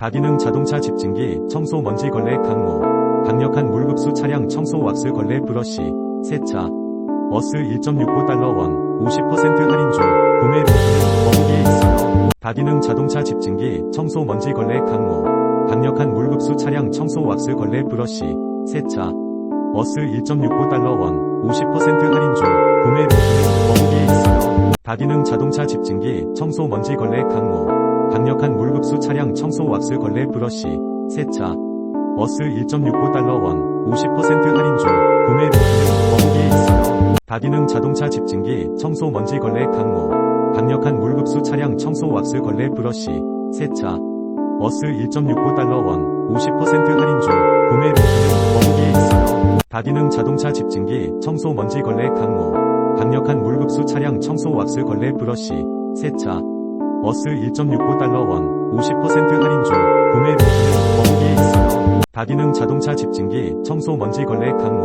다기능 자동차 집진기 청소 먼지 걸레 강모 강력한 물급수 차량 청소 왁스 걸레 브러쉬 세차 어스 1.69달러 원 50% 할인 중 구매 링크는 더보기에 있어요. 다기능 자동차 집진기 청소 먼지 걸레 강모 강력한 물급수 차량 청소 왁스 걸레 브러쉬 세차 어스 1.69달러 원 50% 할인 중 구매 링크는 더보기에 있어요. 다기능 자동차 집진기 청소 먼지 걸레 강모 강력한 물급수 차량 청소 왁스 걸레 브러쉬 세차. 어스 1.69달러 원 50% 할인 중 구매 링크는 더보기에 있어요. 다기능 자동차 집진기 청소 먼지 걸레 강모. 강력한 물급수 차량 청소 왁스 걸레 브러쉬 세차. 어스 1.69달러 원 50% 할인 중 구매 링크는 더보기에 있어요. 다기능 자동차 집진기 청소 먼지 걸레 강모. 강력한 물급수 차량 청소 왁스 걸레 브러쉬 세차 어스 1.69달러 원 50% 할인 중 구매 링크는 더보기에 있어요. 다기능 자동차 집진기 청소 먼지 걸레 강모